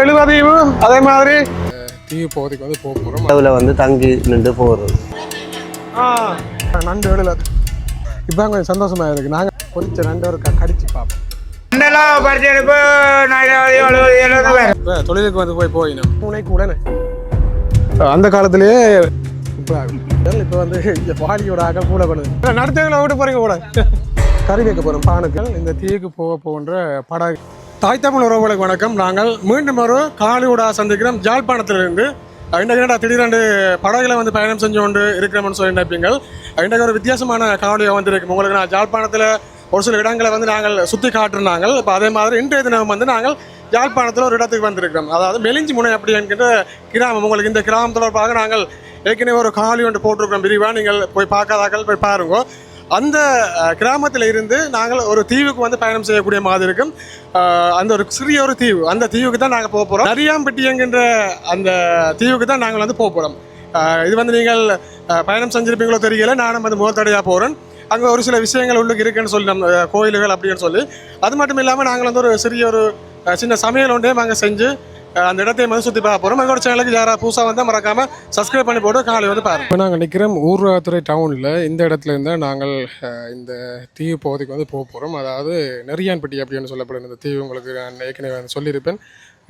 எழுபதையும் அதே மாதிரி. தீவு பகுதிக்கு வந்து போக போகிறோம் அதில் வந்து தங்கி நின்று போகிறது நண்டு எழுல இப்போ கொஞ்சம் சந்தோஷமா இருக்கு. நாங்கள் பொரிச்ச நண்டு ஒரு கடிச்சு பார்ப்போம். தொழிலுக்கு வந்து போய் போயினோம். பூனைக்கு உடனே அந்த காலத்திலேயே இப்போ இப்போ வந்து பாடியோட அகல் கூட பண்ணுது நடத்தவங்களை விட்டு போறீங்க கூட கறி வைக்க போகிறோம் பானுக்கள் இந்த தீவுக்கு போக போகின்ற படகு தாய் தமிழ் உறவுகளுக்கு வணக்கம். நாங்கள் மீண்டும் ஒரு காலியூடா சந்திக்கிறோம். ஜாழ்ப்பாணத்திலிருந்து. இன்றைக்கு என்னடா திடீரெண்டு படகுல வந்து பயணம் செஞ்சு கொண்டு இருக்கிறோம்னு சொல்லி நினைப்பீங்கள். இன்றைக்கு ஒரு வித்தியாசமான காணொலியாக வந்திருக்கும். உங்களுக்கு நான் ஜாழ்ப்பாணத்தில் ஒரு சில இடங்களை வந்து நாங்கள் சுற்றி காட்டுறாங்க இப்போ அதே மாதிரி இன்றைய தினம் வந்து நாங்கள் யாழ்ப்பாணத்தில் ஒரு இடத்துக்கு வந்திருக்கிறோம். அதாவது மெலிஞ்சி முனை அப்படி என்கின்ற கிராமம். உங்களுக்கு இந்த கிராமம் தொடர்பாக நாங்கள் ஏற்கனவே ஒரு காலி ஒன்று போட்டிருக்கிறோம். விரிவாக நீங்கள் போய் பார்க்காதாக்கள் போய் பாருங்க. அந்த கிராமத்தில் இருந்து நாங்கள் ஒரு தீவுக்கு வந்து பயணம் செய்யக்கூடிய மாதிரி இருக்கும். அந்த ஒரு சிறிய ஒரு தீவு அந்த தீவுக்கு தான் நாங்கள் போக போகிறோம் நரியாம்பட்டி என்கின்ற அந்த தீவுக்கு தான் நாங்கள் வந்து போக போகிறோம் இது வந்து நீங்கள் பயணம் செஞ்சிருப்பீங்களோ தெரியல. நானும் வந்து முகத்தடையாக போகிறேன் அங்கே ஒரு சில விஷயங்கள் உள்ளுக்கு இருக்குன்னு சொல்லி நம்ம கோயில்கள் அப்படின்னு சொல்லி. அது மட்டும் இல்லாமல் நாங்கள் வந்து ஒரு சிறிய ஒரு சின்ன சமையல் ஒன்றே நாங்கள் செஞ்சு அந்த இடத்தையும் வந்து சுற்றி பார்க்க போகிறோம் எங்களோட சேனலுக்கு யாராவது புதுசாக வந்து மறக்காமல் சப்ஸ்கிரைப் பண்ணி போட்டு காலை வந்து பாருங்கள் இப்போ நாங்கள் நிற்கிறோம் ஊர்வலத்துறை டவுனில் இந்த இடத்துல இருந்தால் நாங்கள் இந்த தீவு பகுதிக்கு வந்து போக போகிறோம் அதாவது நெறியான்பட்டி அப்படின்னு சொல்லப்படும் இந்த தீவு உங்களுக்கு நான் ஏற்கனவே சொல்லியிருப்பேன்.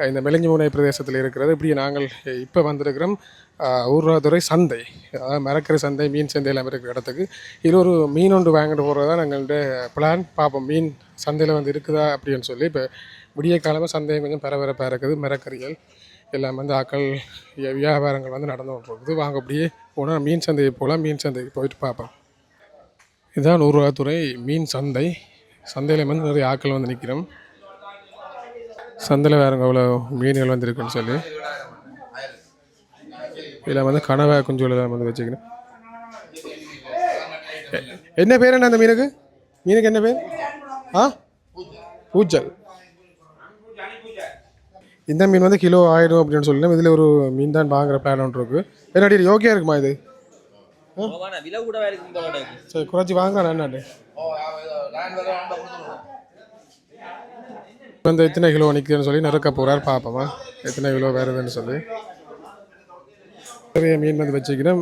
இந்த மெலிஞ்சிமுனை பிரதேசத்தில் இருக்கிறது. இப்படி நாங்கள் இப்போ வந்திருக்கிறோம். அஹ், சந்தை. அதாவது மரக்கறி சந்தை மீன் சந்தை எல்லாம் இருக்கிற இடத்துக்கு. இது ஒரு மீன் ஒன்று வாங்கிட்டு போகிறது தான் எங்கள்கிட்ட பிளான் பார்ப்போம் மீன் சந்தையில் வந்து இருக்குதா அப்படின்னு சொல்லி. இப்போ விடிய காலமாக சந்தையும் கொஞ்சம் பரபரப்பாக இருக்குது. மரக்கறிகள் எல்லாம் வந்து ஆக்கள் வியா- வியாபாரங்கள் வந்து நடந்து கொண்டிருக்குது. வாங்க அப்படியே போனால் மீன் சந்தைக்கு போகலாம் மீன் சந்தைக்கு போயிட்டு பார்ப்போம். இதுதான் ஊர்வாத்துறை மீன் சந்தை. சந்தையில் வந்து நிறைய ஆட்கள் வந்து நிற்கிறோம் சந்தையில் வேறுங்க அவ்வளோ மீன்கள் வந்து இருக்குன்னு சொல்லி. இதில் வந்து கனவா குஞ்சுகள் வந்து வச்சுக்கிறேன் எ- என்ன பேர் என்ன அந்த மீனுக்கு? மீனுக்கு என்ன பேர்? ஆ? பூச்சல் இந்த மீன் வந்து கிலோ ஆயிரம் அப்படின்னு சொல்லலாம் இதில் ஒரு மீன் தான் வாங்குற பிளான் ஒன்று இருக்கு. என்னடி யோகியா இருக்குமா இது? சரி குறைச்சி வாங்குறேன் என்னண்டு வந்து எத்தனை கிலோ நிற்குதுன்னு சொல்லி நறுக்க போகிறார் பார்ப்போமா எத்தனை கிலோ வருதுன்னு சொல்லி. நிறைய மீன் வந்து வச்சுக்கிறோம்.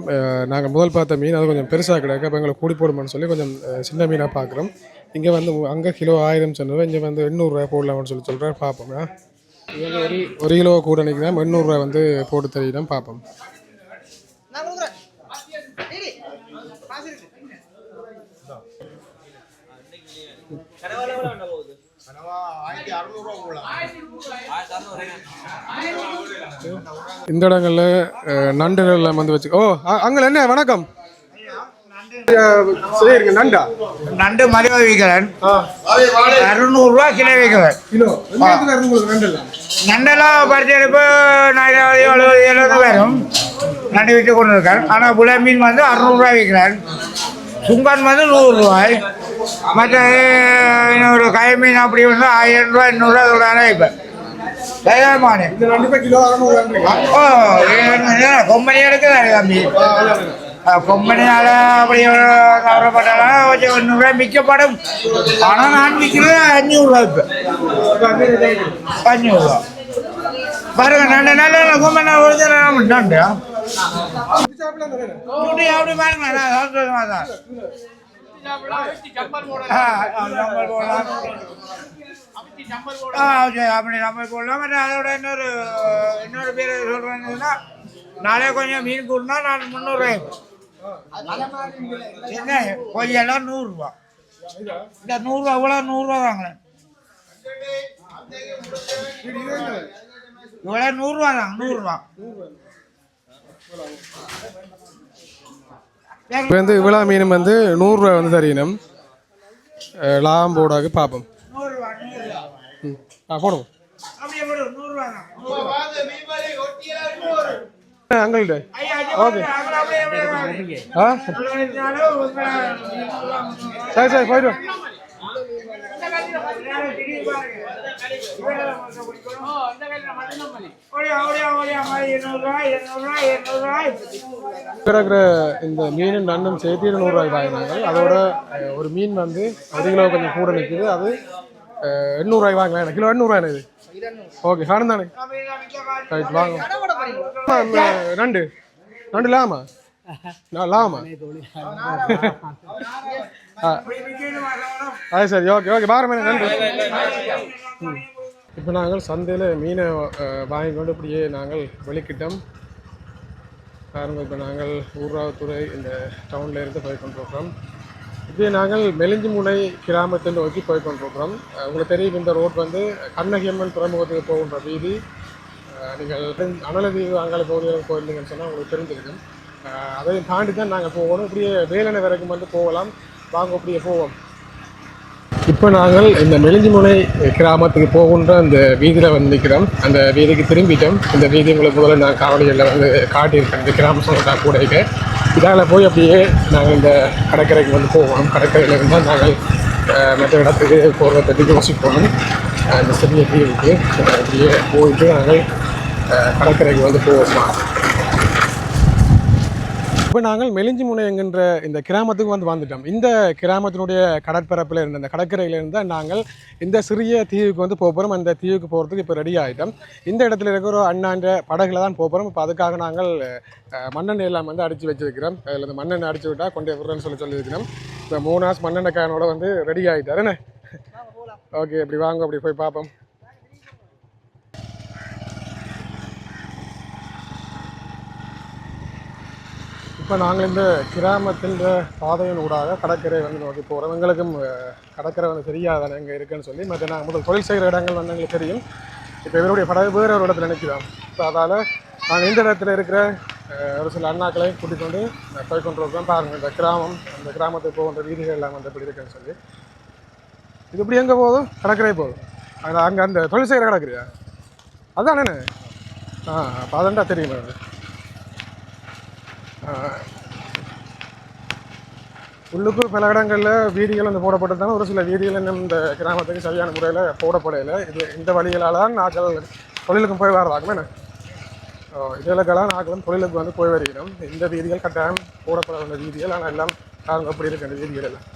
நாங்கள் முதல் பார்த்த மீன் அது கொஞ்சம் பெருசாக கிடக்கு அப்போ எங்களை கூடி போடுமான்னு சொல்லி கொஞ்சம் சின்ன மீனாக பார்க்குறோம் இங்கே வந்து அங்கே கிலோ ஆயிரம் சொன்னது. இங்கே வந்து எண்ணூறுரூவா போடலாம்னு சொல்லி சொல்கிறார் பார்ப்போம் ஒரு ஒரு கிலோ கூட நிற்கிறோம் எண்ணூறுரூவா வந்து போட்டு தெரியிடும் பார்ப்போம் கனவால போகுது? இந்த இடங்கள்ல நண்டுகள் எல்லாம் வந்து வச்சு ஓ அங்கே என்ன? வணக்கம். நண்டா? நண்டு மலிவா விற்கிறேன் அறுநூறுவா கிலோ விற்கிறேன் கிலோ. நண்டெல்லாம் பரிச்செடுப்பு நாலாவது எழுபது எழுபது பேரும் நண்டு விற்று கொண்டு இருக்கேன் ஆனால் புல மீன் வந்து அறுநூறுவா விற்கிறேன் சுங்கான் வந்து நூறுரூவாய் மற்ற இன்னொரு கை மீன் அப்படி வந்து ஆயிரம் ரூபாய் எண்ணூறுரூவா சொல்கிறாங்க இப்போ. அறநூறு ஓ கொம்பனி எடுக்குது தம்பி. கொம்பனியால் அப்படி கவரப்பட்டாலும் கொஞ்சம் ஒன்று மிக்கப்படும் ஆனால் நான் விற்கிறது அஞ்சூறுரூவா இப்போ. அஞ்சூறுரூவா பாருங்க கொம்பனை நண்டு அப்படி நான் தான். நம்பர் போடலாம். ஆ, சரி, அப்படி நம்பர் போடலாம் மற்ற அதோட இன்னொரு இன்னொரு பேர் சொல்றேன்னா நாளே கொஞ்சம் மீன் கூடனா நான் முந்நூறுரூவாய் என்ன கொய்யெல்லாம் நூறுரூவா இந்த நூறுரூவா இவ்வளோ நூறுரூவா வாங்கினேன் இவ்வளோ நூறுரூவா தாங்க நூறுரூவா இப்போ வந்து இவ்வளோ மீனும் வந்து நூறுரூவா வந்து தரணும் லாபம் போடாக்கு பார்ப்போம் ஆ போடுவோம். அங்கள்கிட்ட. ஓகே. ஆ? சரி சரி போயிட்டு வா. இருக்கிற இந்த மீனும் நண்டும் சேர்த்து நூறுரூவாய்க்கு வாங்கினாங்க. அதோட ஒரு மீன் வந்து ஒரு கிலோ கொஞ்சம் கூட நிற்குது அது அஹ், எண்ணூறுரூவாய் வாங்கலாம். கிலோ எண்ணூறுரூவா இது. ஓகே காணும் தானே? ரைட் வாங்க. நண்டு. நண்டு லாமா? நான் லாமா? அது சரி ஓகே ஓகே பாருமே நன்றி இப்போ நாங்கள் சந்தையில் மீனை வாங்கி கொண்டு இப்படியே நாங்கள் வெளிக்கிட்டோம். பாருங்கள் இப்போ நாங்கள் ஊர்ராவத்துறை இந்த டவுனில் இருந்து போய் கொண்டிருக்கிறோம். இப்படியே நாங்கள் மெலிஞ்சிமுனை கிராமத்தில் கிராமத்தை நோக்கி போய் கொண்டிருக்கிறோம். உங்களுக்கு தெரியும் இந்த ரோட் வந்து கண்ணகியம்மன் துறைமுகத்துக்கு போகின்ற வீதி. நீங்கள் அனலதீவு அங்காள பகுதிகளுக்கு போயிருந்தீங்கன்னு சொன்னால் உங்களுக்கு தெரிஞ்சிருக்கும். அதையும் தாண்டி தான் நாங்கள் போகணும். இப்படியே வேலனை வரைக்கும் வந்து போகலாம். வாங்க அப்படியே போவோம். இப்போ நாங்கள் இந்த மெலிஞ்சிமுனை கிராமத்துக்கு போகின்ற அந்த வீதியில் வந்து நிற்கிறோம் அந்த வீதிக்கு திரும்பிட்டோம். இந்த வீதி உங்களுக்கு முதல்ல நான் காவலியில் வந்து காட்டியிருக்கேன். இந்த கிராம சொந்தத்தா கூடைக்கு இதால் போய் அப்படியே நாங்கள் இந்த கடற்கரைக்கு வந்து போவோம். கடற்கரையில் இருந்தால் நாங்கள் மற்ற இடத்துக்கு போகிறத பற்றி யோசிப்போம். அந்த சிறிய தீவுக்கு அப்படியே போயிட்டு நாங்கள் கடற்கரைக்கு வந்து போவோம்? இப்போ நாங்கள் மெலிஞ்சிமுனை என்கின்ற இந்த கிராமத்துக்கு வந்து வந்துட்டோம் இந்த கிராமத்தினுடைய கடற்பரப்பில் இருந்த அந்த கடற்கரையில் இருந்தால் நாங்கள் இந்த சிறிய தீவுக்கு வந்து போக போகிறோம். அந்த தீவுக்கு போகிறதுக்கு இப்போ ரெடி ஆகிட்டோம் இந்த இடத்துல இருக்கிற ஒரு அண்ணாண்ட படகுல தான் போக போகிறோம். இப்போ அதுக்காக நாங்கள் மண்ணெண்ணெய் எல்லாம் வந்து அடித்து வச்சிருக்கிறோம். அதில் இந்த மண்ணெண்ணெய் அடிச்சு விட்டால் கொண்டு விடுறேன்னு சொல்லி சொல்லியிருக்கிறோம். இப்போ மூணாஸ் மண்ணெண்ணெய் கேனோட வந்து ரெடி ஆகிட்டார் என்ன? ஓகே இப்படி வாங்க அப்படி போய் பார்ப்போம். இப்போ நாங்கள் இந்த கிராமத்தின் பாதையின் ஊடாக கடற்கரை வந்து நோக்கி போகிறோம் எங்களுக்கும் கடற்கரை வந்து தெரியாதானே எங்கே இருக்குன்னு சொல்லி மற்ற நாங்கள் முதல் தொழில் செய்கிற இடங்கள் வந்து எங்களுக்கு தெரியும். இப்போ இவருடைய படகு வேறு ஒரு இடத்துல நினைக்கிறோம். இப்போ அதால் நாங்கள் இந்த இடத்துல இருக்கிற ஒரு சில அண்ணாக்களை கூட்டிக் கொண்டு போய் கொண்டு பாருங்கள் இந்த கிராமம் அந்த கிராமத்துக்கு போகின்ற வீதிகள் எல்லாம் வந்து எப்படி இருக்குன்னு சொல்லி. இது இப்படி எங்கே போதும் கடற்கரை போதும் அது அங்கே அந்த தொழில் செய்கிற கடற்கரையா? அதானே? ஆ அப்போ அதான்டா தெரியும். உள்ளுக்கு உள்ளுக்குள் பல இடங்களில் வீதிகள் வந்து போடப்பட்டதான ஒரு சில வீதிகள் இன்னும் இந்த கிராமத்துக்கு சரியான முறையில் போடப்படையில இது இந்த வழிகளால் தான் நாட்கள் தொழிலுக்கும் போய் வர்றாங்க என்ன? இதுகளுக்கெல்லாம் நாக்களும் தொழிலுக்கு வந்து போய் வருகிறோம். இந்த வீதிகள் கட்டாயம் போடப்பட வேண்டிய வீதிகள். ஆனால் எல்லாம் நாங்கள் அப்படி இருக்கு அந்த வீதிகள் எல்லாம்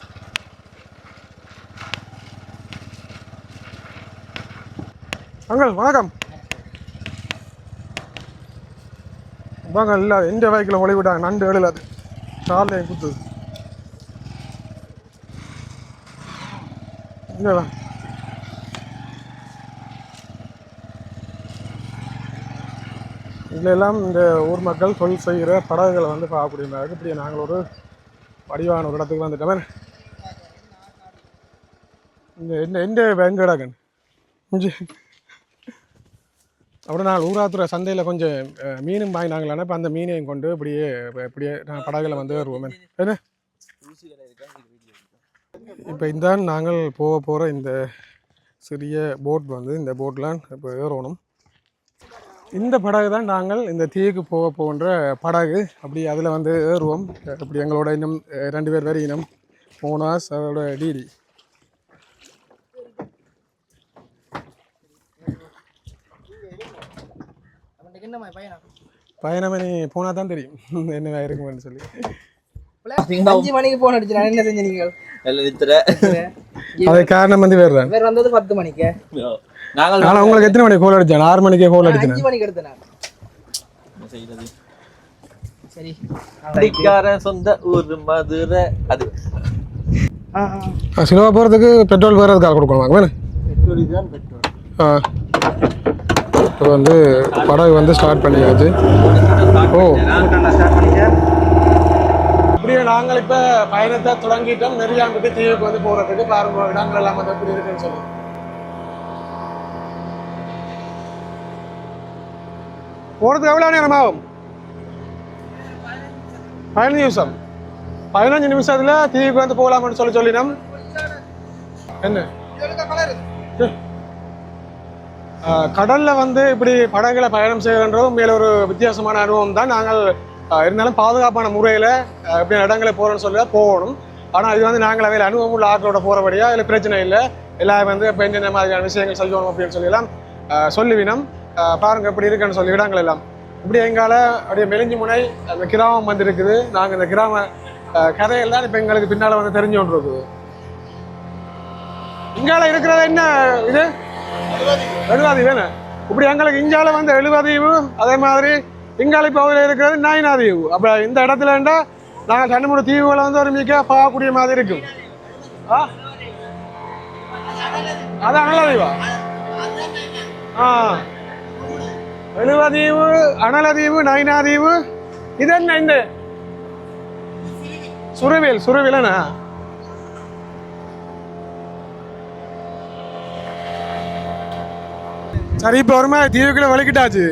அங்கள் வணக்கம். வாங்க இல்லை எந்த வகைக்கில் ஒளி விட்டாங்க நண்டு வெளியில் அது. காலையில் குத்துது இங்கே வா. இந்த ஊர் மக்கள் தொழில் செய்கிற படகுகளை வந்து பார்க்கக்கூடியதாக இப்படி நாங்கள் ஒரு வடிவான ஒரு இடத்துக்கு வந்துட்டோமே. இந்த என்ன எந்த வெங்கடாகன்? அப்புறம் நான் ஊராத்துற சந்தையில் கொஞ்சம் மீனும் வாங்கினாங்களானே இப்போ அந்த மீனையும் கொண்டு இப்படியே இப்படியே நான் படகுல வந்து வருவோம் என்ன? இப்போ இந்த நாங்கள் போக போகிற இந்த சிறிய போட் வந்து இந்த போட்டில் இப்போ ஏறணும். இந்த படகு தான் நாங்கள் இந்த தீவுக்கு போக போகின்ற படகு. அப்படி அதில் வந்து ஏறுவோம். அப்படி எங்களோட இன்னும் ரெண்டு பேர் வேறு இனம் மோனாஸ் அதோட டிடி பயணமே? நீ போனால் தான் தெரியும். என்ன இருக்குமென்னு சொல்லி. அஞ்சு மணிக்கு போன் அடிச்சு நான் என்ன செஞ்ச நீங்கள்? அது காரணம் வந்து வேறு வேற வந்தது பத்து மணிக்கு. நாங்கள் ஆனால் உங்களுக்கு எத்தனை மணிக்கு கோல் அடித்தேன் ஆறு மணிக்கே கோல் அடித்தேன்? அஞ்சு மணிக்கு எடுத்தேன் நான். சரி. சொந்த ஊர் மதுரை. அது. சினிமா போகிறதுக்கு பெட்ரோல் வேறு எதுக்காக கொடுக்கணும்? வேணும் ஆ. இப்போ வந்து படகு வந்து ஸ்டார்ட் பண்ணியாச்சு ஓ. அப்படியே நாங்கள் இப்போ பயணத்தை தொடங்கிட்டோம். நெறியாம்பட்டி தீவுக்கு வந்து போகிறதுக்கு பாருங்க இடங்கள் எல்லாம் வந்து எப்படி இருக்குன்னு சொல்லி போகிறதுக்கு எவ்வளோ நேரம் ஆகும் பதினஞ்சு நிமிஷம். பதினஞ்சு நிமிஷத்துல தீவுக்கு வந்து போகலாம்னு சொல்லி சொல்லினோம். என்ன? கடலில் வந்து இப்படி படகுகளை பயணம் செய்கிறன்றதும் மேல ஒரு வித்தியாசமான அனுபவம் தான். நாங்கள் இருந்தாலும் பாதுகாப்பான முறையில் இப்படி இடங்களை போறோம்னு சொல்லி தான் போகணும். ஆனால் இது வந்து நாங்கள் அவையில் அனுபவம் உள்ள ஆட்களோட போகிறபடியாக இல்லை பிரச்சனை இல்லை. எல்லாம் வந்து இப்போ என்னென்ன மாதிரியான விஷயங்கள் செய்யணும் அப்படின்னு சொல்லி எல்லாம் ஆஹ் சொல்லுவினோம் பாருங்க இப்படி இருக்குன்னு சொல்லி இடங்கள் எல்லாம். இப்படி எங்கால அப்படியே மெலிஞ்சி முனை அந்த கிராமம் வந்து இருக்குது. நாங்கள் இந்த கிராம கதையெல்லாம் இப்போ எங்களுக்கு பின்னால் வந்து தெரிஞ்சு கொண்டு இருக்குது இங்கால இருக்கிறது என்ன இது? எழுவாதி. வேணும் இப்படி எங்களுக்கு இங்கால வந்து எழுவாதீவு அதே மாதிரி இங்கால பகுதியில் இருக்கிறது நாயினாதீவு அப்போ இந்த இடத்துல இருந்தா நாங்கள் ரெண்டு மூணு தீவுகளை வந்து ஒரு மிக்க பார்க்கக்கூடிய மாதிரி இருக்கும். ஆ? அதான் அனலதீவா? ஆ. எழுவதீவு அனலதீவு நைனாதீவு. இது என்ன இந்த? சுருவேல் சுரவேலண்ணா சரி இப்போ வருமா? தீவுக்குள்ள வலிக்கிட்டாச்சு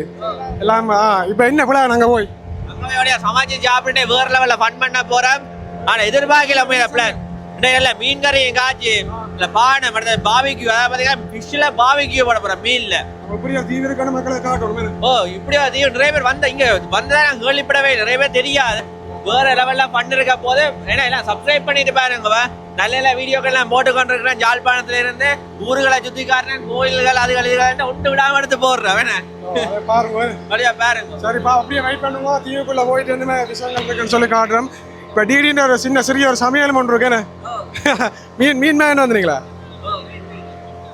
எல்லாம் இப்போ என்ன போல நாங்க போய். நம்மளுடைய சமாஜி சாப்பிட்டு வேற லெவல்ல ஃபன் பண்ண போறோம். ஆனா எதிர்பார்க்கல முயல பிளான் இல்ல மீன் கறி காய்ச்சி இல்ல பானை மற்ற பாவிக்கு அதாவது பாத்தீங்கன்னா ஃபிஷ்ல பாவிக்கு போட போறோம் மீன்ல. அப்படியா தீவு இருக்கான மக்களை காட்டணும். ஓ இப்படியா அதிகம் நிறைய பேர் வந்த இங்க வந்ததா நான் கேள்விப்படவே. நிறைய பேர் தெரியாது. வேற லெவல்ல ஃபன் இருக்க போது ஏன்னா எல்லாம் சப்ஸ்கிரைப் பண்ணிட்டு பாருங்க. நல்ல நல்ல வீடியோக்கள் எல்லாம் போட்டு கொண்டிருக்கிறேன் ஜாழ்ப்பாணத்துல இருந்து ஊர்களை சுத்தி காட்டுறேன் கோயில்கள் அதுகள் இதுகள் விட்டு விடாம எடுத்து போடுறேன். பாருங்க. வழியா பாருங்க. சரிப்பா அப்படியே வெயிட் பண்ணுவோம் தீவுக்குள்ள போயிட்டு வந்து விஷயங்கள் இருக்குன்னு சொல்லி காட்டுறோம் இப்போ டிடின்னு ஒரு சின்ன சிறிய ஒரு சமையல் ஒன்று இருக்கேன்னு மீன் மீன் மேன் வந்தீங்களா?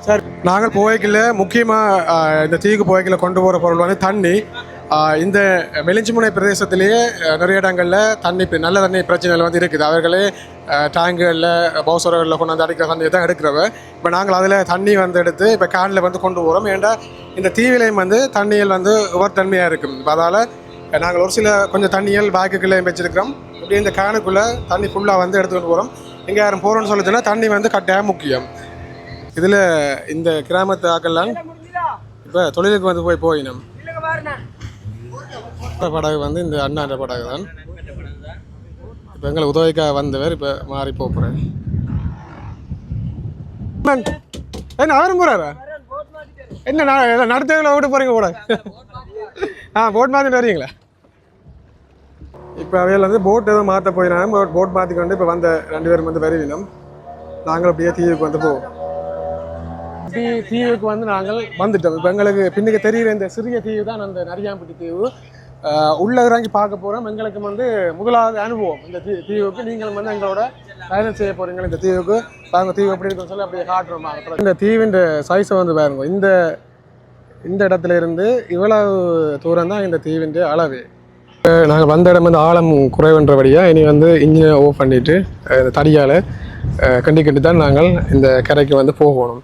சரி நாங்கள் போய்க்கில் முக்கியமாக இந்த தீவுக்கு போய்க்கில் கொண்டு போகிற பொருள் வந்து தண்ணி. இந்த வெளிஞ்சிமுனை பிரதேசத்திலேயே நிறைய இடங்களில் தண்ணி நல்ல தண்ணி பிரச்சனைகள் வந்து இருக்குது. அவர்களே டேங்குகளில் பௌசரங்களில் கொண்டு வந்து அடிக்கிற தண்ணியை தான் எடுக்கிறவ. இப்போ நாங்கள் அதில் தண்ணி வந்து எடுத்து இப்போ கேனில் வந்து கொண்டு போகிறோம் ஏன்டா இந்த தீவிலையும் வந்து தண்ணிகள் வந்து உவர்த்தன்மையாக இருக்கும். இப்போ அதால் நாங்கள் ஒரு சில கொஞ்சம் தண்ணிகள் பேக்குக்குள்ளே வச்சிருக்கிறோம். இப்படி இந்த கேனுக்குள்ளே தண்ணி ஃபுல்லாக வந்து எடுத்துக்கிட்டு போகிறோம் எங்கே யாரும் போகிறோம்னு சொல்லிச்சுன்னா தண்ணி வந்து கட்டாயம் முக்கியம். இதில் இந்த கிராமத்து ஆக்கெல்லாம் இப்போ தொழிலுக்கு வந்து போய் போயினோம். மற்ற படகு வந்து இந்த அண்ணாண்ட படகு தான் இப்போ எங்களை உதவிக்காக வந்தவர் இப்போ மாறி போகிறேன் என்ன அவரும் போகிறாரா என்ன நான் நடத்தவங்களை விட்டு போகிறீங்க கூட ஆ போட் மாற்றிட்டு வரீங்களா இப்போ அவையில் வந்து போட் எதுவும் மாற்ற போயினாங்க. போட் மாற்றிக்கொண்டு இப்போ வந்த ரெண்டு பேரும் வந்து வருவினோம் நாங்கள் அப்படியே தீவுக்கு வந்து போவோம். தீ தீவுக்கு வந்து நாங்கள் வந்துட்டோம். இப்போ எங்களுக்கு பின்னுக்கு தெரிகிற இந்த சிறிய தீவு தான் அந்த நரியாம்பட்டி தீவு. உள்ள இறங்கி பார்க்க போகிறோம் எங்களுக்கு வந்து முதலாவது அனுபவம். இந்த தீ தீவுக்கு நீங்களும் வந்து எங்களோட பயணம் செய்ய போகிறீங்க இந்த தீவுக்கு பாருங்க தீவு எப்படி இருக்குன்னு சொல்லி அப்படியே காட்டுறோம் இந்த தீவின் சைஸை வந்து பாருங்க. இந்த இந்த இடத்துல இருந்து இவ்வளவு தூரம் தான் இந்த தீவின் அளவு. நாங்கள் வந்த இடம் வந்து ஆழம் குறைவன்றபடியாக இனி வந்து இன்ஜினை ஓஃப் பண்ணிவிட்டு தடியால் கண்டி கண்டி தான் நாங்கள் இந்த கரைக்கு வந்து போகணும்.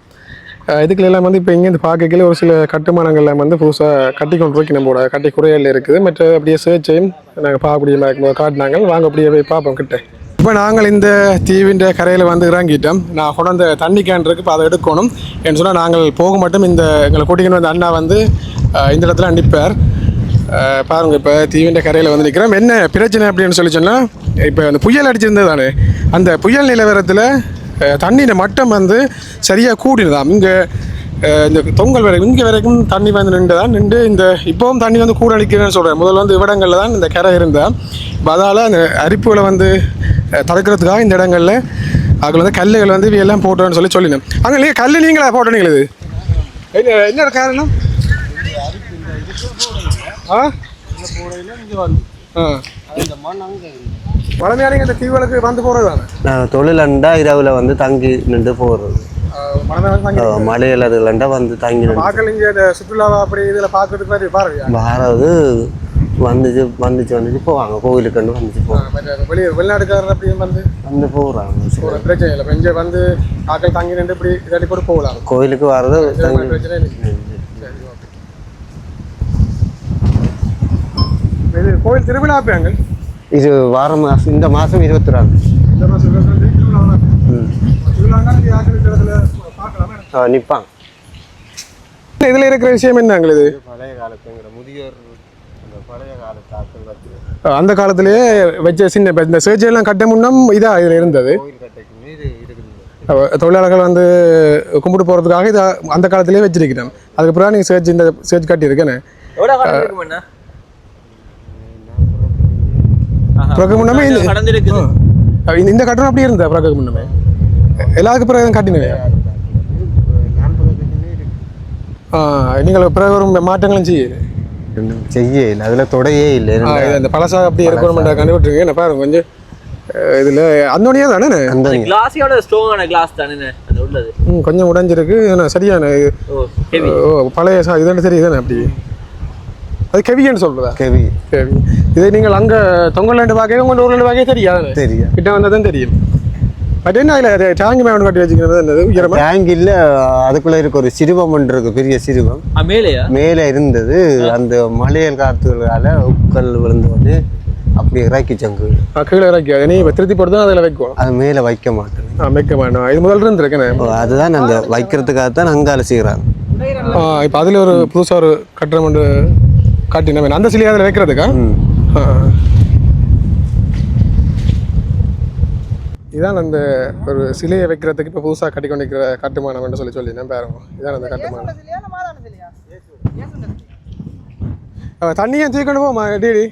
இதுக்குள்ள எல்லாம் வந்து இப்போ இங்கேருந்து பார்க்கல ஒரு சில கட்டுமானங்கள்லாம் வந்து புதுசாக கட்டி கொண்டு போய் நம்மளோட கட்டி குறையல் இருக்குது. மற்ற அப்படியே சேர்ச்சையும் நாங்கள் பார்க்கக்கூடிய இருக்கும்போது காட்டினாங்க. வாங்க அப்படியே போய் பார்ப்போம் கிட்ட. இப்போ நாங்கள் இந்த தீவின் கரையில் வந்து இறங்கிட்டோம். நான் கொண்டாந்த தண்ணி கேன் இருக்குது இப்போ அதை எடுக்கணும். என்று சொன்னால் நாங்கள் போக மட்டும் இந்த எங்களை கூட்டிகிட்டு வந்த அண்ணா வந்து இந்த இடத்துல நிற்பார் பாருங்கள் இப்போ தீவின் கரையில் வந்து நிற்கிறோம் என்ன பிரச்சனை அப்படின்னு சொல்லி சொன்னால் இப்போ அந்த புயல் அடிச்சிருந்தது தானே. அந்த புயல் நிலவரத்தில் தண்ணியின் மட்டம் வந்து சரியாக கூடினதாம். இங்கே இந்த தொங்கல் வரைக்கும் இங்கே வரைக்கும் தண்ணி வந்து நின்று தான் நின்று இந்த இப்போவும் தண்ணி வந்து கூட நிற்கிறேன்னு சொல்கிறேன் முதல்ல வந்து இவ்விடங்களில் தான் இந்த கரை இருந்தா இப்போ அதால் அந்த அரிப்புகளை வந்து தடுக்கிறதுக்காக இந்த இடங்களில் அதில் வந்து கல்லுகள் வந்து இவையெல்லாம் போட்டோன்னு சொல்லி சொல்லினேன் அங்கே இல்லையா கல் நீங்களா போட்டோனீங்களா இது? என்ன என்ன காரணம்? ஆ? ஆ. வளமையான இந்த தீவுகளுக்கு வந்து போகிறது தானே நான் தொழிலண்டா இரவில் வந்து தங்கி நின்று போகிறது வளமையான மலையில் அதுலண்டா வந்து தங்கி சுற்றுலாவை அப்படி இதில் பார்க்கறதுக்கு வாரது வந்துச்சு வந்துச்சு வந்துச்சு. போவாங்க கோவிலுக்கு வந்துச்சு போவாங்க வெளியே வெளிநாட்டுக்காரர் அப்படி வந்து வந்து போகிறாங்க பிரச்சனை இல்லை. இங்கே வந்து ஆட்கள் தங்கி நின்று இப்படி இதாட்டி கூட போகலாம். கோயிலுக்கு வர்றது பிரச்சனை இது கோயில் திருவிழா அங்க இது வாரம் மாதம் இந்த மாதம் இருபத்தி பார்க்கலாம்? நிற்பாங்க இதில் இருக்கிற விஷயம் என்னங்க இது? பழைய காலத்துங்கிற முதியோர் அந்த பழைய காலத்து ஆட்கள் வச்சு அந்த காலத்திலேயே வச்ச சின்ன இந்த எல்லாம் கட்ட முன்னம் இதாக இதில் இருந்தது? கோயில் கட்டைக்கு மீது இருக்குது. அஹ் தொழிலாளர்கள் வந்து கும்பிட்டு போகிறதுக்காக இதை அந்த காலத்திலேயே வச்சிருக்கிறேன் அதுக்கப்புறம் நீங்கள் சேர்ச் இந்த சேர்ச் கட்டியிருக்கேன்னு. எவ்வளவு பிறகு முன்னமே இந்த கட்டணம் அப்படியே இருந்தா பிறகு முன்னமே? எல்லாத்துக்கும் பிறகு கட்டினேன் நீங்கள் பிறகு ஒரு மாற்றங்களும் செய்யுது செய்ய இல்லை. அதில் தொடையே இல்லை. அந்த பழசா அப்படி இருக்கணும் கண்டுபிட்டுருங்க என்ன பாருங்க கொஞ்சம் இதில் அந்தோனியா தானே அந்த கிளாஸியோட ஸ்ட்ராங்கான கிளாஸ் தானே ம் கொஞ்சம் உடைஞ்சிருக்கு. ஏன்னா சரியான ஓ பழைய சா இதெல்லாம் தெரியுதானே அப்படி. அது கெவியன்னு சொல்றதா? கெவி. கெவி. இதை நீங்கள் அங்கே தொங்கலாண்டு பார்க்க உங்கள் ஊர்லாண்டு பார்க்க தெரியாது. தெரியும் கிட்ட வந்தால் தான் தெரியும். பட் என்ன அதில் டாங்கி மேவன் கட்டி வச்சுக்கிறது என்னது? உயரமா? டேங்கில் அதுக்குள்ள இருக்க ஒரு சிறுவம் ஒன்று இருக்கு பெரிய சிறுவம். மேலேயா? மேலே இருந்தது. அந்த மலையல் காத்துகளால உட்கல் விழுந்து வந்து அப்படி இறக்கி சங்கு. கீழே இறக்கி நீ திருத்தி போட்டு தான் அதில் வைக்கும். அது மேலே வைக்க மாட்டேன். வைக்க வேண்டாம். இது முதல்ல இருந்திருக்கேனே அதுதான் அந்த வைக்கிறதுக்காக தான் அங்கால செய்கிறாங்க இப்போ அதில் ஒரு புதுசாக ஒரு கட்டணம் ஒன்று காட்டினேன் அந்த சிலையை அதில் வைக்கிறதுக்கா. இதான் அந்த ஒரு சிலையை வைக்கிறதுக்கு இப்போ புதுசாக கட்டி கொண்டிருக்கிற கட்டுமானம்னு சொல்லி சொல்லி நான் பாருங்க இதான் அந்த கட்டுமானம் சிலையா இல்ல மாதான சிலையா அவ தண்ணியை தீக்கணும் போமா டீடி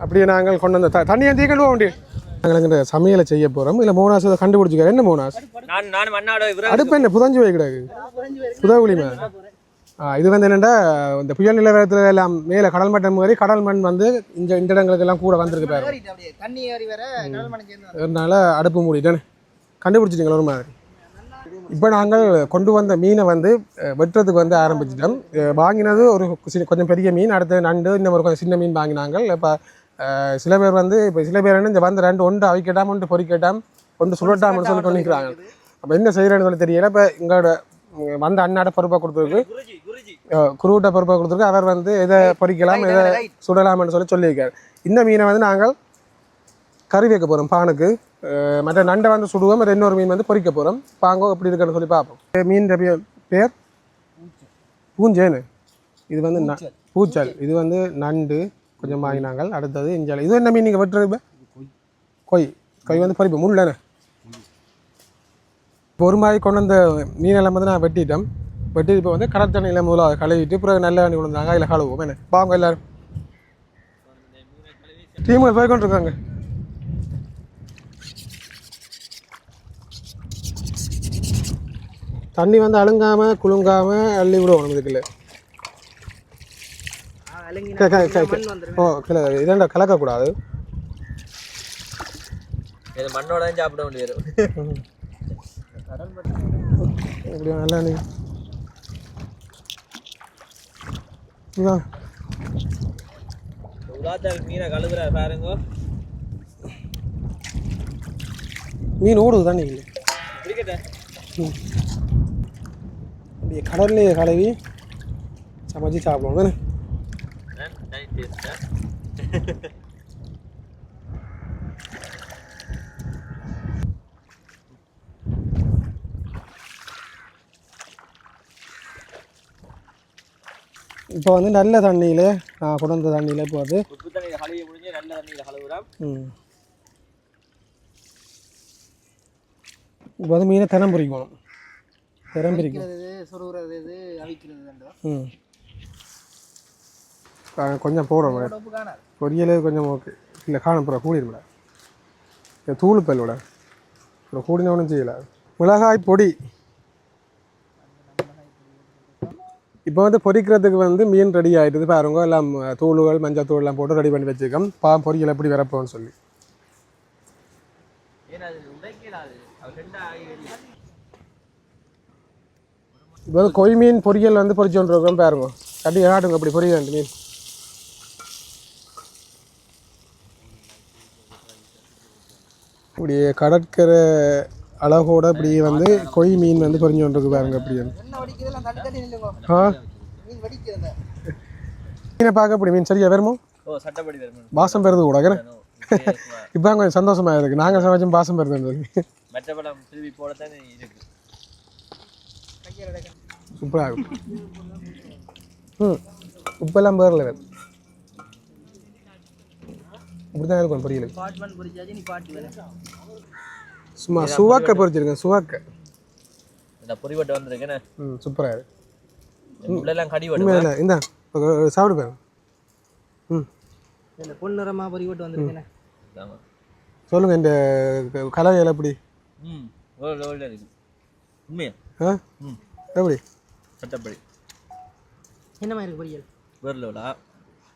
அப்படியே நாங்கள் கொண்டு வந்த த- தண்ணியை தீக்கணும் போக முடியும் நாங்கள் எங்கிட்ட சமையலை செய்ய போகிறோம் இல்லை மோனாஸ் அதை கண்டுபிடிச்சிக்க என்ன மோனாஸ்? நான் நான் மண்ணாட விவரம் அடுப்பு என்ன? புதஞ்சு வைக்கிறாங்க புதவுளிமா இது வந்து என்னென்னா இந்த புயல் நிலவரத்தில் எல்லாம் மேலே கடல் மட்டம் மாதிரி கடல் மண் வந்து இந்த இந்த இடங்களுக்கு எல்லாம் கூட வந்திருக்கு அப்படியே தண்ணி ஏறி வர அதனால அடுப்பு மூடிட்டேன்னு கண்டுபிடிச்சிட்டிங்களா ஒரு மாதிரி? இப்போ நாங்கள் கொண்டு வந்த மீனை வந்து வெட்டுறதுக்கு வந்து ஆரம்பிச்சிட்டோம். வாங்கினது ஒரு கொஞ்சம் பெரிய மீன் அடுத்து நண்டு இன்னும் ஒரு கொஞ்சம் சின்ன மீன் வாங்கினாங்க. இப்போ சில பேர் வந்து இப்போ சில பேர் என்ன இந்த வந்து ரெண்டு ஒன்று அவிக்கட்டாம் ஒன்று பொறிக்கட்டாம் ஒன்று சுழட்டாம்னு சொல்லி கொண்டிருக்கிறாங்க அப்போ என்ன செய்கிறேன்னு சொல்லி தெரியல. இப்போ எங்களோட வந்த அண்ணாட பொறுப்பாக கொடுத்துருக்கு குருவிட்ட பொறுப்பாக கொடுத்துருக்கு அவர் வந்து எதை பொறிக்கலாம் எதை சுடலாம்னு சொல்லி சொல்லியிருக்காரு. இந்த மீனை வந்து நாங்கள் கறி வைக்க போகிறோம் பானுக்கு. மற்ற நண்டை வந்து சுடுவோம் மற்ற இன்னொரு மீன் வந்து பொரிக்க போகிறோம் பாங்கோ எப்படி இருக்குன்னு சொல்லி பார்ப்போம். மீன் பேர் பேர்? பூஞ்சேனு. இது வந்து பூச்சல் இது வந்து நண்டு. கொஞ்சம் வாங்கினாங்க அடுத்தது இஞ்சால் இது என்ன மீன் நீங்கள் வெட்டுறது? கொய். கொய். வந்து பொரிப்போம் முள்ளேண்ணே இப்போ ஒரு மாதிரி கொண்டு வந்த மீனெல்லாம் வந்து நான் வெட்டிட்டேன். வெட்டி இப்போ வந்து கடல் தண்ணியில் முதல்ல கழுவிட்டு பிறகு நல்ல தண்ணி கொண்டு அதில் கழுவுவோம். என்ன? பாங்க எல்லாரும். டீமுகள் போய் கொண்டிருக்காங்க. தண்ணி வந்து அழுங்காம குலுங்காம அள்ளி விடுவோம் இதுக்குள்ள. ஓ கிள இதாண்டா கலக்கக்கூடாது. இது மண்ணோட சாப்பிட வேண்டியது. இப்படி நல்லா நீ உலாத்தால் மீனை கழுவுற பாருங்க. மீன் ஓடுது தானே அப்படியே கடல்லையே கழுவி சமைச்சு சாப்பிடுவோம் தானே? இப்போ வந்து நல்ல தண்ணியில் நான் கொண்டு வந்த தண்ணியில் இப்போ வந்து உப்பு தண்ணியில் கழுவி முடிஞ்சு நல்ல தண்ணியில் கழுவுறோம் ம். இப்போ வந்து மீனை தினம் பிரிக்கணும் தினம் பிரிக்கணும் சொருகிறது இது அவிக்கிறது ம். கொஞ்சம் போடுறோம் பொரியல் கொஞ்சம் ஓகே. இல்லை காணப்புற கூடிடும்ல இந்த தூள் பல்லோட இப்போ கூடின ஒன்றும் செய்யலை. மிளகாய் பொடி. இப்போ வந்து பொரிக்கிறதுக்கு வந்து மீன் ரெடி ஆகிடுது பாருங்க எல்லாம் தூளுகள் மஞ்சள் தூள் எல்லாம் போட்டு ரெடி பண்ணி வச்சுருக்கோம். பா பொரியல் எப்படி வரப்போன்னு சொல்லி. இப்போ வந்து கொய் மீன் பொரியல் வந்து பொரிச்சு கொண்டு இருக்கோம் பாருங்க. கட்டி காட்டுங்க அப்படி பொரிய வேண்டிய மீன். இப்படி கடற்கரை அழகோட இப்படி வந்து கொய் மீன் வந்து பொரிஞ்சு கொண்டு இருக்கு பாருங்க அப்படி ஆ? மீன் வடிக்கிறது மீனை பார்க்க அப்படி மீன் சரியா வருமோ? வாசம் பெறுது கூட இப்போ கொஞ்சம் சந்தோஷமா இருக்கு. நாங்கள் சமைச்சும் போடத்தானே இருக்கு. சூப்பராக இருக்கும் ம் உப்பெல்லாம் பேரில் வேறு. இப்படி தான் இருக்கும் பொரியல். சும்மா சுவாக்க பொரிச்சிருக்கேன் சுவாக்க. இந்த பொறிவட்டை வந்திருக்கேன்னு? ம் சூப்பராக இருக்கு. உள்ளெல்லாம் கடி இல்லை இந்த சாப்பிடு பாரு. ம். இல்லை பொன்னிறமா பொறிவிட்டு வந்திருக்கேன் ஆமா. சொல்லுங்கள் இந்த கலவையில் எப்படி? ம் ஓல்டு ஓல்டு இருக்கு. உண்மையா? ஆ? ம். எப்படி? சட்டப்படி. என்ன மாதிரி இருக்கு பொரியல்? வேர்லோடா.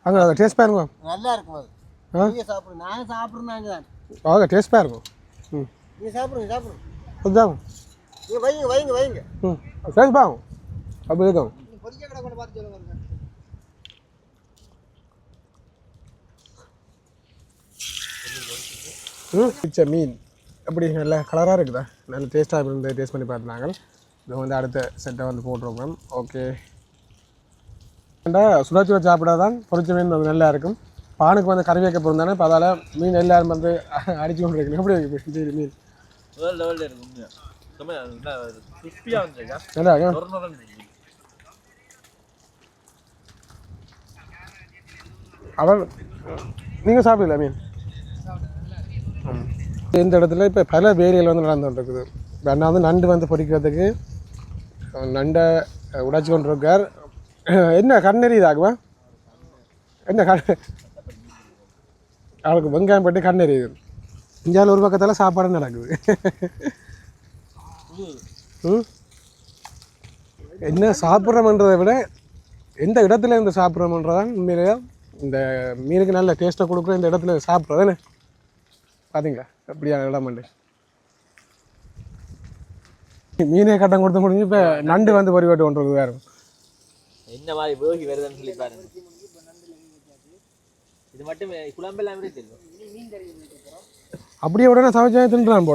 அங்கே டேஸ்ட் பாருங்க. நல்லா இருக்கும் அது. சாப்பிடுங்க நாங்கள் தான் ஆக டேஸ்ட் பாருங்க. ம். நீங்கள் சாப்பிடுங்க சாப்பிடுங்க அதுதான் வைங்க வைங்க வைங்க. ம். பாங்க அப்படி இருக்கும் பொதிக்க கடை கொண்டு பார்த்து சொல்லுங்க ம். பிச்சை மீன். அப்படி நல்ல கலராக இருக்குதா? நல்ல டேஸ்ட்டாக இருந்து டேஸ்ட் பண்ணி பார்த்துனாங்க இது வந்து அடுத்த செட்டை வந்து போட்டுருவோம் ஓகே ஏண்டா சுட சுட சாப்பிடாதான் பொரிச்ச மீன் வந்து நல்லா இருக்கும். பானுக்கு வந்து கறி வைக்க போயிருந்தானே இப்போ அதால் மீன் எல்லாரும் வந்து அடிச்சு கொண்டு இருக்கணும் எப்படி இருக்கு? மீன். வேர்ல்டு லெவலில் இருக்கு உண்மையா? சும்மா கிறிஸ்பியாக வந்துருக்கா நல்லா இருக்கா? ஒரு நுரம் இருக்கு அவன் நீங்கள் சாப்பிடல மீன். இந்த இடத்துல இப்போ பல வேலைகள் வந்து நடந்துட்டு இருக்குது இப்போ அண்ணா வந்து நண்டு வந்து பொரிக்கிறதுக்கு அஹ், நண்டை உடைச்சு கொண்டு இருக்கார் என்ன கண்ணெறி இதாகுவா என்ன கண் அவளுக்கு வெங்காயம் போட்டு கண்ணெறியுது இந்தியாவில் ஒரு பக்கத்தில் சாப்பாடு நடக்குது ம் என்ன சாப்பிட்றோம்ன்றதை விட எந்த இடத்துல இருந்து சாப்பிட்றோம்ன்றதான் உண்மையிலேயே இந்த மீனுக்கு நல்ல டேஸ்ட்டை கொடுக்குற இந்த இடத்துல சாப்பிட்றதானே பார்த்தீங்களா அப்படியான இடம் உண்டு மீனே கட்டம் கொடுத்து முடிஞ்சு இப்போ நண்டு வந்து பொறிவாட்டு கொண்டு வேறு என்ன மாதிரி வேகி வருதுன்னு சொல்லி பாருங்க இது மட்டும் குழம்பெல்லாம் தெரியும் அப்படியே உடனே சமைச்சா தின்றான்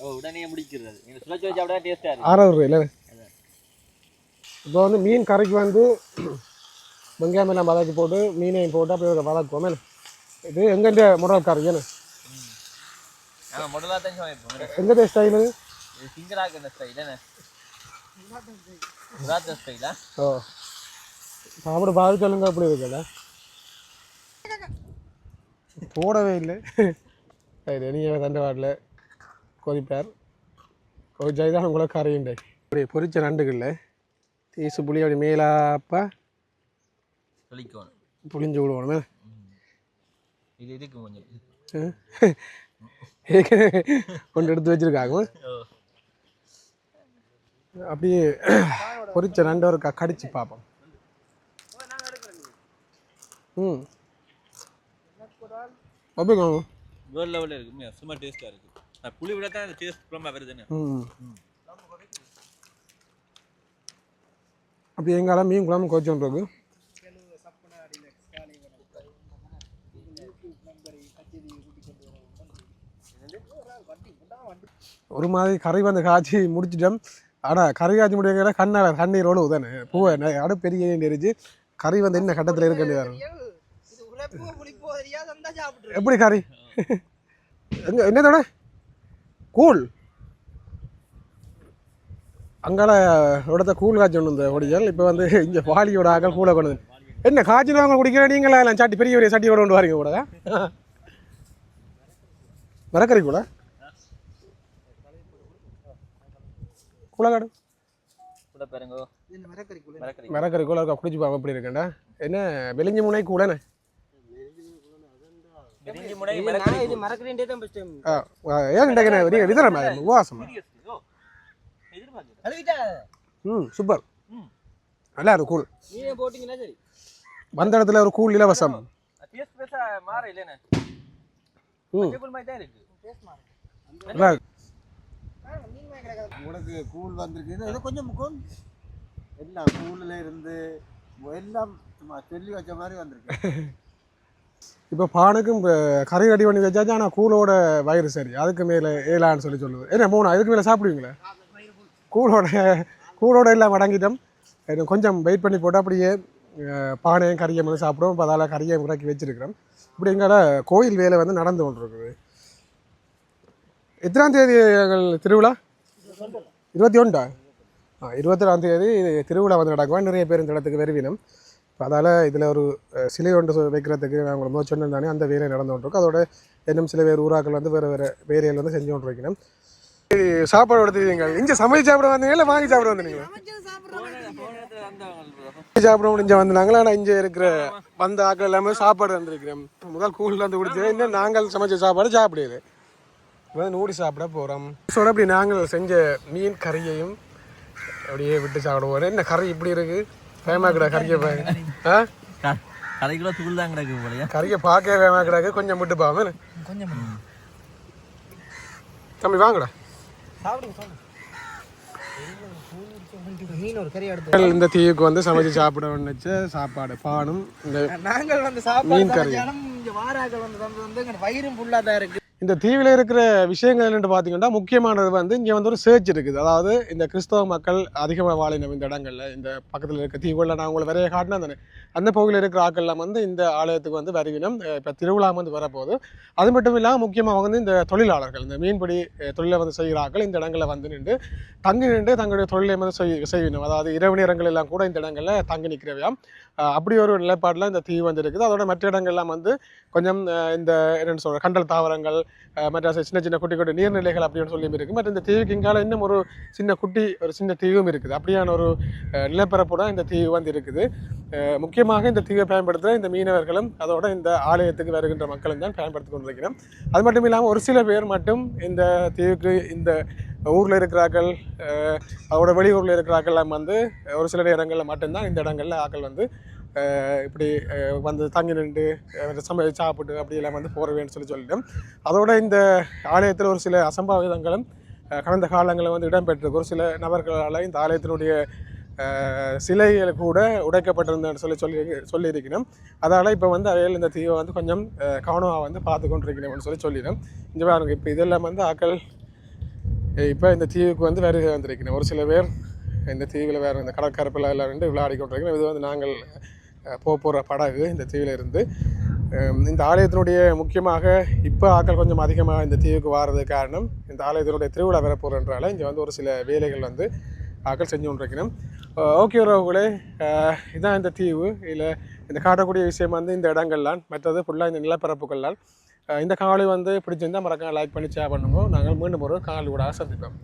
ஓ உடனே முடிக்கிறது. இப்போ வந்து மீன் கறிக்கு வந்து வெங்காயம் எல்லாம் வதக்கி போட்டு மீனையும் போட்டு அப்படியே ஒரு வதக்குவோமே இது எங்கெந்த முறை கறி சமைப்போம் எங்கே ஸ்டைல் ஓ. சாப்பிட பார்த்து சொல்லுங்க அப்படி இருக்குல்ல போடவே இல்லை. சரி நீங்கள் தண்டவாட்டில் கொதிப்பார். கொதிச்சாய் தான் உங்களை கரையுண்டே. அப்படி பொரிச்ச நண்டுகள்ல தீசு புளி அப்படி மேலாப்பா புளிஞ்சு விடுவோமே. இது இதுக்கு கொஞ்சம் கொண்டு எடுத்து வச்சிருக்காங்க. அப்படியே பொரிச்ச நண்டு ஒரு க- கடிச்சு பார்ப்போம். ம். அப்படிங்க வேர்ல்டு லெவலில் இருக்கு உண்மையா சும்மா டேஸ்ட்டாக இருக்கு. நான் புளி விட தான் டேஸ்ட் குழம்பா வருதுன்னு. அப்படி எங்கால மீன் குழம்பு கோச்சோன்றது ஒரு மாதிரி கறி வந்து காய்ச்சி முடிச்சிட்டோம். ஆனால் கறி காய்ச்சி முடிக்கிற கண்ணால் கண்ணீர் ஒழுவு தானே. பூவை அடு பெரிய நெரிச்சு கறி வந்து என்ன கட்டத்தில் வேறு சாப்பிட்டு எப்படி கறி? எங்க என்னதோட கூழ். அங்கால இடத்த கூழ் காய்ச்சி ஒன்று இந்த ஒடியல் இப்போ வந்து இங்கே வாளியோட ஆக்கள் கூழை கொண்டு வந்து. என்ன காய்ச்சினவங்க குடிக்கிற நீங்களா? எல்லாம் சட்டி பெரிய பெரிய சட்டி கொண்டு வரீங்க கூட. மரக்கறி கூட கூழக்காடு மரக்கறி கூட இருக்கா? குடிச்சு பாப்போம் எப்படி இருக்கேன்டா? என்ன வெளிஞ்சி முனை கூடனே ம் சூப்பர். ம். நல்லா இருக்கும் கூழ் நீயே போட்டீங்கன்னா சரி. வந்த இடத்துல ஒரு கூழ் இலவசம். டேஸ்ட் பெருசாக மாற இல்லைண்ணே. ம். மஞ்சள் மாதிரி தான் இருக்கு. நல்லா இருக்கு. உங்களுக்கு கூழ் வந்திருக்கு. இது கொஞ்சம் எல்லாம் கூழில் இருந்து எல்லாம் சும்மா சொல்லி வச்ச மாதிரி வந்திருக்கு. இப்போ பானுக்கும் இப்போ கறி ரெடி பண்ணி வச்சாச்சு ஆனால் கூலோட வயிறு சரி. அதுக்கு மேலே ஏலான்னு சொல்லி சொல்லுது. என்ன மூணு அதுக்கு மேலே சாப்பிடுவீங்களா? கூலோட கூலோட எல்லாம் அடங்கிட்டோம் இன்னும் கொஞ்சம் வெயிட் பண்ணி போட்டு அப்படியே பானையும் கறியை வந்து சாப்பிடுவோம். இப்போ அதால் கறியை முறைக்கி வச்சிருக்கிறோம். இப்படி எங்களோட கோயில் வேலை வந்து நடந்து கொண்டு இருக்குது எத்தனாம் தேதி எங்கள் திருவிழா? இருபத்தி ஒன்றா? ஆ இருபத்தொராம் தேதி திருவிழா வந்து நடக்குவா நிறைய பேர் இந்த இடத்துக்கு வருவினம். இப்போ அதால் இதில் ஒரு சிலை ஒன்று வைக்கிறதுக்கு நான் உங்களுக்கு முதல் சொன்னேன் அந்த வேலை நடந்து கொண்டிருக்கும் அதோட இன்னும் சில பேர் ஊராக்கள் வந்து வேறு வேறு வேலையில் வந்து செஞ்சு கொண்டிருக்கணும் இது சாப்பாடு எடுத்துக்கீங்க இங்கே சமைச்சு சாப்பிட வந்தீங்க இல்லை வாங்கி சாப்பிட வந்தீங்க சாப்பிட முடிஞ்ச வந்தாங்களா ஆனால் இங்கே இருக்கிற வந்த ஆக்கள் எல்லாமே சாப்பாடு வந்திருக்கிறோம் முதல் கூழில் வந்து குடிச்சது. இன்னும் நாங்கள் சமைச்ச சாப்பாடு சாப்பிடுது இப்போ நூடி சாப்பிட போகிறோம் சொல்ல அப்படி நாங்கள் செஞ்ச மீன் கறியையும் அப்படியே விட்டு சாப்பிடுவோம். என்ன கறி இப்படி இருக்குது இருக்கு ஃபேமாக்கிட கறியை பாருங்க ஆ கடைக்குள்ள தூள் தான் கிடக்கு போலையா. கறியை பார்க்கவே ஃபேமாக்கிடாக்கு கொஞ்சம் விட்டு பாமே கொஞ்சம் தம்பி வாங்கடா. மீன் கறி இந்த தீவுக்கு வந்து சமைச்சு சாப்பிட வச்ச சாப்பாடு பானும் இந்த நாங்கள் வந்து மீன் சாப்பாடு கறி. சமைச்சாலும் இங்க வாராக்கள் வந்து வந்து எங்க வயிறும் ஃபுல்லா தான் இருக்கு. இந்த தீவில் இருக்கிற விஷயங்கள் என்று பார்த்தீங்கன்னா முக்கியமானது வந்து இங்கே வந்து ஒரு சேர்ச் இருக்குது. அதாவது இந்த கிறிஸ்தவ மக்கள் அதிகமாக வாழினம் இந்த இடங்களில் இந்த பக்கத்தில் இருக்க தீவுகளில் நான் உங்களை வரைய காட்டினா தானே. அந்த பகுதியில் இருக்கிற ஆக்கள்லாம் வந்து இந்த ஆலயத்துக்கு வந்து வருகினம் இப்போ திருவிழா வந்து வரப்போகுது. அது மட்டும் இல்லாமல் முக்கியமாக வந்து இந்த தொழிலாளர்கள் இந்த மீன்பிடி தொழிலை வந்து செய்கிற ஆட்கள் இந்த இடங்களில் வந்து நின்று தங்கி நின்று தங்களுடைய தொழிலை வந்து செய் செய்யணும். அதாவது இரவு நேரங்கள் எல்லாம் கூட இந்த இடங்களில் தங்கி நிற்கிறவையாம் அப்படி ஒரு நிலைப்பாட்டில் இந்த தீவு வந்து இருக்குது அதோட மற்ற இடங்கள்லாம் வந்து கொஞ்சம் இந்த என்னென்னு சொல்கிற கண்டல் தாவரங்கள் மற்ற சின்ன சின்ன குட்டி குட்டி நீர்நிலைகள் அப்படின்னு சொல்லி இருக்குது மற்ற இந்த தீவுக்கு இங்கால இன்னும் ஒரு சின்ன குட்டி ஒரு சின்ன தீவும் இருக்குது. அப்படியான ஒரு நிலப்பரப்பு தான் இந்த தீவு வந்து இருக்குது முக்கியமாக இந்த தீவை பயன்படுத்துகிற இந்த மீனவர்களும் அதோட இந்த ஆலயத்துக்கு வருகின்ற மக்களும் தான் பயன்படுத்தி கொண்டிருக்கிறோம். அது மட்டும் இல்லாமல் ஒரு சில பேர் மட்டும் இந்த தீவுக்கு இந்த ஊரில் இருக்கிறார்கள் அவரோட அதோட வெளியூரில் இருக்கிறார்கள் வந்து ஒரு சில இடங்களில் மட்டும்தான் இந்த இடங்களில் ஆக்கள் வந்து இப்படி வந்து தங்கி நின்று அஹ், சாப்பிட்டு சாப்பிட்டு அப்படியெல்லாம் வந்து போகிறவேன்னு சொல்லி சொல்லிட்டோம் அதோட இந்த ஆலயத்தில் ஒரு சில அசம்பாவிதங்களும் கடந்த காலங்களில் வந்து இடம்பெற்றிருக்கு ஒரு சில நபர்களால் இந்த ஆலயத்தினுடைய சிலைகள் கூட உடைக்கப்பட்டிருந்தேன்னு சொல்லி சொல்லி சொல்லியிருக்கணும். அதனால் இப்போ வந்து அவையில் இந்த தீவை வந்து கொஞ்சம் கவனமாக வந்து பார்த்து கொண்டிருக்கணும்னு சொல்லி சொல்லிடும். இங்கே பாருங்க இப்போ இதெல்லாம் வந்து ஆக்கள் இப்போ இந்த தீவுக்கு வந்து வருகை வந்திருக்கணும் ஒரு சில பேர் இந்த தீவில் வேறு இந்த கடற்கரப்பில் எல்லாம் ரெண்டு விளையாடி கொண்டிருக்கணும் இது வந்து நாங்கள் போக போகிற படகு இந்த தீவில் இருந்து. இந்த ஆலயத்தினுடைய முக்கியமாக இப்போ ஆட்கள் கொஞ்சம் அதிகமாக இந்த தீவுக்கு வாரது காரணம் இந்த ஆலயத்தினுடைய திருவிழா வரப்போகிறன்றால இங்கே வந்து ஒரு சில வேலைகள் வந்து ஆட்கள் செஞ்சு கொண்டிருக்கணும் ஓகே உறவுகளே இதுதான் இதான் இந்த தீவு. இல்லை இந்த காட்டக்கூடிய விஷயம் வந்து இந்த இடங்கள்லாம் மற்றது ஃபுல்லாக இந்த நிலப்பரப்புகள்லாம் இந்த காலை வந்து பிடிச்சிருந்தால் மறக்காம லைக் பண்ணி ஷேர் பண்ணுங்க. நாங்கள் மீண்டும் ஒரு காலை கூட சந்திப்போம்.